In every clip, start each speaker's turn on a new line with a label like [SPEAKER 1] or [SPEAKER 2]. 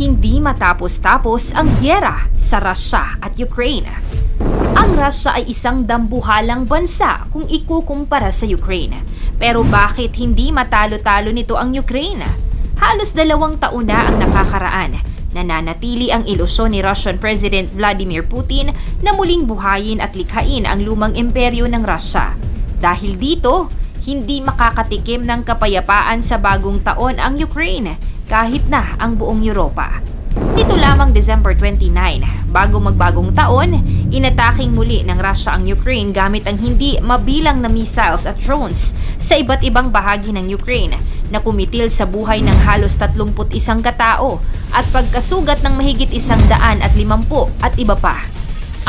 [SPEAKER 1] hindi matapos-tapos ang gyera sa Russia at Ukraine. Ang Russia ay isang dambuhalang bansa kung ikukumpara sa Ukraine. Pero bakit hindi matalo-talo nito ang Ukraine? Halos dalawang taon na ang nakakaraan. Nananatili ang ilusyon ni Russian President Vladimir Putin na muling buhayin at likhain ang lumang imperyo ng Russia. Dahil dito, hindi makakatikim ng kapayapaan sa bagong taon ang Ukraine kahit na ang buong Europa. Nito lamang December 29, bago magbagong taon, inataking muli ng Russia ang Ukraine gamit ang hindi mabilang na missiles at drones sa iba't ibang bahagi ng Ukraine na kumitil sa buhay ng halos 31 katao at pagkasugat ng mahigit isang daan at limampu at iba pa.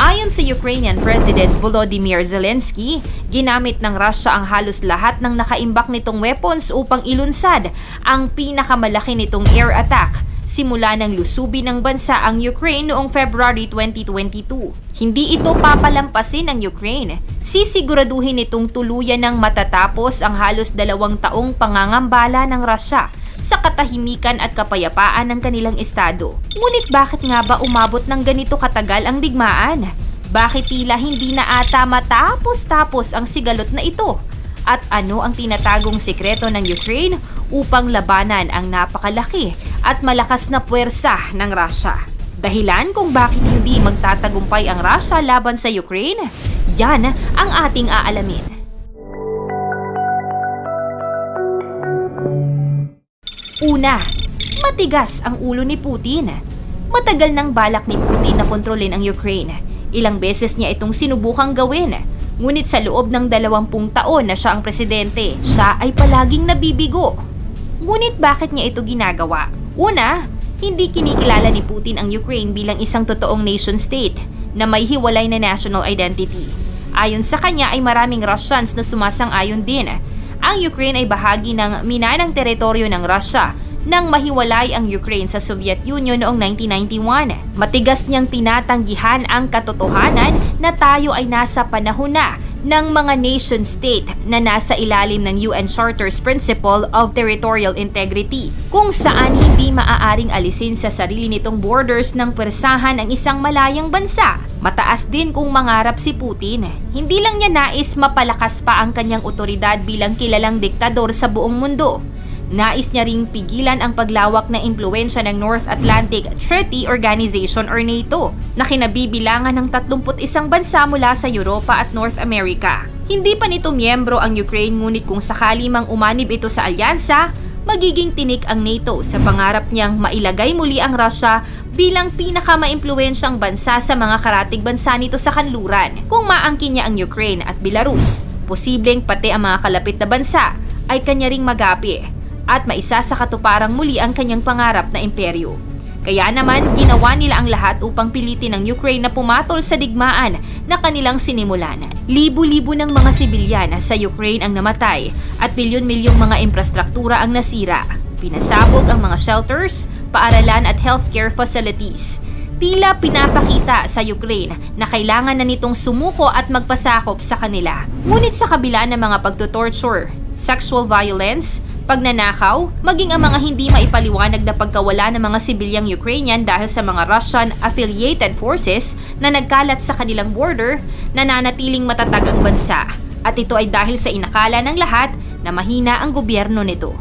[SPEAKER 1] Ayon sa Ukrainian President Volodymyr Zelensky, ginamit ng Russia ang halos lahat ng nakaimbak nitong weapons upang ilunsad ang pinakamalaki nitong air attack simula ng lusubi ng bansa ang Ukraine noong February 2022. Hindi ito papalampasin ng Ukraine. Sisiguraduhin itong tuluyan ng matatapos ang halos dalawang taong pangangambala ng Russia sa katahimikan at kapayapaan ng kanilang estado. Ngunit bakit nga ba umabot ng ganito katagal ang digmaan? Bakit tila hindi na ata matapos-tapos ang sigalot na ito? At ano ang tinatagong sikreto ng Ukraine upang labanan ang napakalaki at malakas na puwersa ng Russia? Dahilan kung bakit hindi magtatagumpay ang Russia laban sa Ukraine? Yan ang ating aalamin. Una, matigas ang ulo ni Putin. Matagal nang balak ni Putin na kontrolin ang Ukraine. Ilang beses niya itong sinubukang gawin. Ngunit sa loob ng dalawampung taon na siya ang presidente, siya ay palaging nabibigo. Ngunit bakit niya ito ginagawa? Una, hindi kinikilala ni Putin ang Ukraine bilang isang totoong nation state na may hiwalay na national identity. Ayon sa kanya ay maraming Russians na sumasang-ayon din. Ang Ukraine ay bahagi ng minanang teritoryo ng Russia nang mahiwalay ang Ukraine sa Soviet Union noong 1991. Matigas niyang tinatanggihan ang katotohanan na tayo ay nasa panahon na ng mga nation state na nasa ilalim ng UN Charter's Principle of Territorial Integrity, kung saan hindi maaaring alisin sa sarili nitong borders ng persahan ang isang malayang bansa. Mataas din kung mangarap si Putin. Hindi lang niya nais mapalakas pa ang kanyang otoridad bilang kilalang diktador sa buong mundo. Nais niya ring pigilan ang paglawak na impluensya ng North Atlantic Treaty Organization or NATO na kinabibilangan ng 31 bansa mula sa Europa at North America. Hindi pa nito miyembro ang Ukraine ngunit kung sakali mang umanib ito sa alyansa, magiging tinik ang NATO sa pangarap niyang mailagay muli ang Russia bilang pinakamaimpluwensyang bansa sa mga karatig bansa nito sa kanluran kung maangkin niya ang Ukraine at Belarus. Posibleng pati ang mga kalapit na bansa ay kanya ring magapi at maisa sa katuparang muli ang kanyang pangarap na imperyo. Kaya naman, ginawa nila ang lahat upang pilitin ang Ukraine na pumatol sa digmaan na kanilang sinimulan. Libo-libo ng mga sibilyan sa Ukraine ang namatay at milyon-milyong mga infrastruktura ang nasira. Pinasabog ang mga shelters, paaralan at healthcare facilities. Tila pinapakita sa Ukraine na kailangan na nitong sumuko at magpasakop sa kanila. Ngunit sa kabila ng mga pagtutorture, sexual violence, pagnanakaw, maging ang mga hindi maipaliwanag na pagkawala ng mga sibilyang Ukrainian dahil sa mga Russian-affiliated forces na nagkalat sa kanilang border, nananatiling matatag ang bansa. At ito ay dahil sa inakala ng lahat na mahina ang gobyerno nito.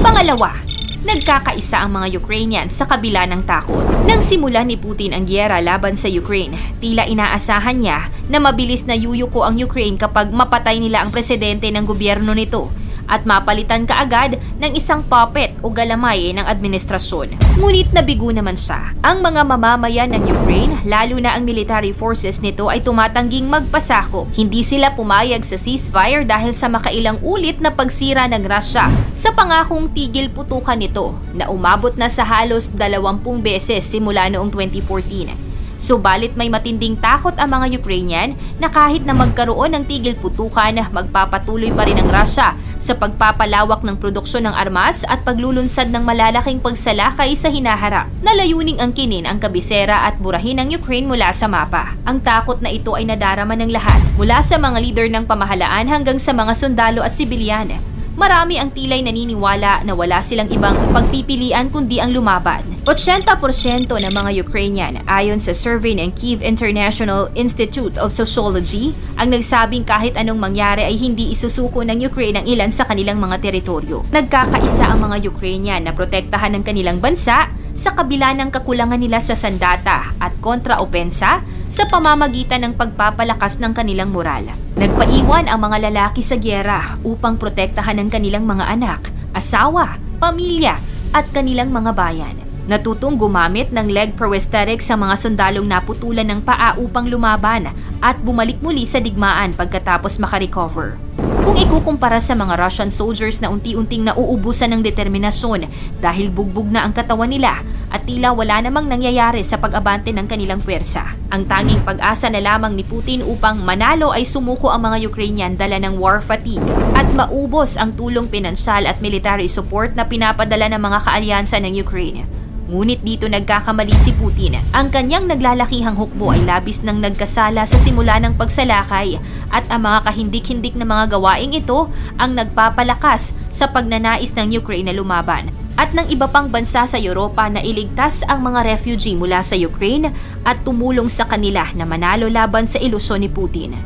[SPEAKER 1] Pangalawa, nagkakaisa ang mga Ukrainians sa kabila ng takot. Nang simulan ni Putin ang gyera laban sa Ukraine, tila inaasahan niya na mabilis na yuyuko ang Ukraine kapag mapatay nila ang presidente ng gobyerno nito at mapalitan kaagad ng isang puppet o galamay ng administrasyon. Ngunit nabigo naman siya. Ang mga mamamayan ng Ukraine, lalo na ang military forces nito ay tumatangging magpasako. Hindi sila pumayag sa ceasefire dahil sa makailang ulit na pagsira ng Russia sa pangakong tigil putukan nito na umabot na sa halos 20 beses simula noong 2014. Subalit may matinding takot ang mga Ukrainian na kahit na magkaroon ng tigil putukan, magpapatuloy pa rin ang Russia sa pagpapalawak ng produksyon ng armas at paglulunsad ng malalaking pagsalakay sa hinaharap na layuning angkinin ang kabisera at burahin ng Ukraine mula sa mapa. Ang takot na ito ay nadarama ng lahat mula sa mga leader ng pamahalaan hanggang sa mga sundalo at sibilyan. Marami ang tilay naniniwala na wala silang ibang pagpipilian kundi ang lumaban. 80% ng mga Ukrainian ayon sa survey ng Kiev International Institute of Sociology ang nagsabing kahit anong mangyari ay hindi isusuko ng Ukraine ang ilan sa kanilang mga teritoryo. Nagkakaisa ang mga Ukrainian na protektahan ng kanilang bansa sa kabila ng kakulangan nila sa sandata at kontraopensa sa pamamagitan ng pagpapalakas ng kanilang moral. Nagpaiwan ang mga lalaki sa gyera upang protektahan ang kanilang mga anak, asawa, pamilya at kanilang mga bayan. Natutong gumamit ng leg prosthetics sa mga sundalong naputulan ng paa upang lumaban at bumalik muli sa digmaan pagkatapos makarecover. Kung ikukumpara sa mga Russian soldiers na unti-unting nauubusan ng determinasyon dahil bugbog na ang katawan nila at tila wala namang nangyayari sa pag-abante ng kanilang puwersa. Ang tanging pag-asa na lamang ni Putin upang manalo ay sumuko ang mga Ukrainian dala ng war fatigue at maubos ang tulong pinansyal at military support na pinapadala ng mga kaalyansa ng Ukraine. Ngunit dito nagkakamali si Putin. Ang kanyang naglalakihang hukbo ay labis nang nagkasala sa simula ng pagsalakay at ang mga kahindik-hindik na mga gawaing ito ang nagpapalakas sa pagnanais ng Ukraine na lumaban at ng iba pang bansa sa Europa na iligtas ang mga refugee mula sa Ukraine at tumulong sa kanila na manalo laban sa ilusyon ni Putin.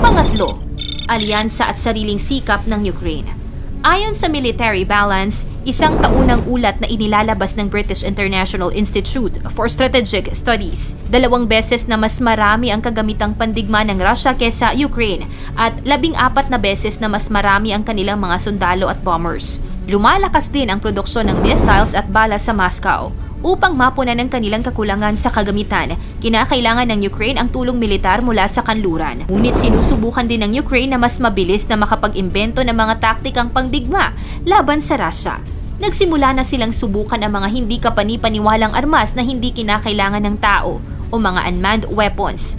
[SPEAKER 1] Pangatlo, alyansa at sariling sikap ng Ukraine. Ayon sa Military Balance, isang taunang ulat na inilalabas ng British International Institute for Strategic Studies, dalawang beses na mas marami ang kagamitang pandigma ng Russia kesa Ukraine at labing apat na beses na mas marami ang kanilang mga sundalo at bombers. Lumalakas din ang produksyon ng missiles at bala sa Moscow. Upang mapunan ng kanilang kakulangan sa kagamitan, kinakailangan ng Ukraine ang tulong militar mula sa kanluran. Ngunit sinusubukan din ng Ukraine na mas mabilis na makapag-imbento ng mga taktikang pangdigma laban sa Russia. Nagsimula na silang subukan ang mga hindi kapani-paniwalang armas na hindi kinakailangan ng tao o mga unmanned weapons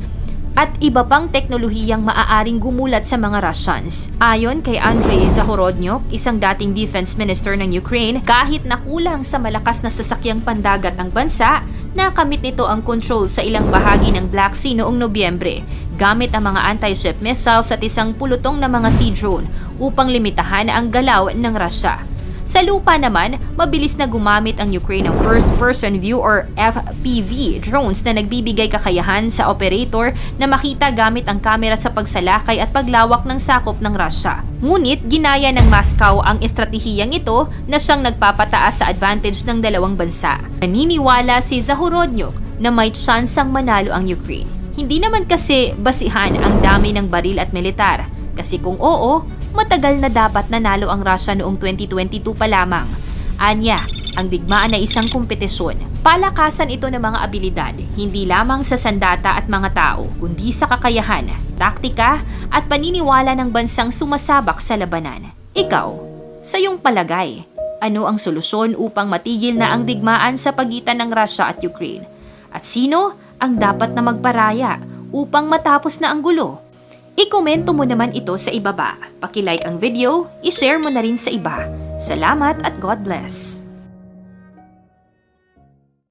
[SPEAKER 1] at iba pang teknolohiyang maaaring gumulat sa mga Russians. Ayon kay Andrei Zahorodnyuk, isang dating defense minister ng Ukraine, kahit nakulang sa malakas na sasakyang pandagat ng bansa, nakamit nito ang control sa ilang bahagi ng Black Sea noong Nobyembre gamit ang mga anti-ship missiles at isang pulutong na mga sea drone upang limitahan ang galaw ng Russia. Sa lupa naman, mabilis na gumamit ang Ukraine ng First-Person View or FPV drones na nagbibigay kakayahan sa operator na makita gamit ang kamera sa pagsalakay at paglawak ng sakop ng Russia. Ngunit ginaya ng Moscow ang estratehiyang ito na siyang nagpapataas sa advantage ng dalawang bansa. Naniniwala si Zahorodnyuk na may tsansang manalo ang Ukraine. Hindi naman kasi basihan ang dami ng baril at militar. Kasi kung oo, matagal na dapat nanalo ang Russia noong 2022 pa lamang. Anya, ang digmaan ay isang kompetisyon. Palakasan ito ng mga abilidad, hindi lamang sa sandata at mga tao, kundi sa kakayahan, taktika at paniniwala ng bansang sumasabak sa labanan. Ikaw, sa iyong palagay, ano ang solusyon upang matigil na ang digmaan sa pagitan ng Russia at Ukraine? At sino ang dapat na magparaya upang matapos na ang gulo? I-komento mo naman ito sa ibaba. Paki-like ang video, i-share mo na rin sa iba. Salamat at God bless.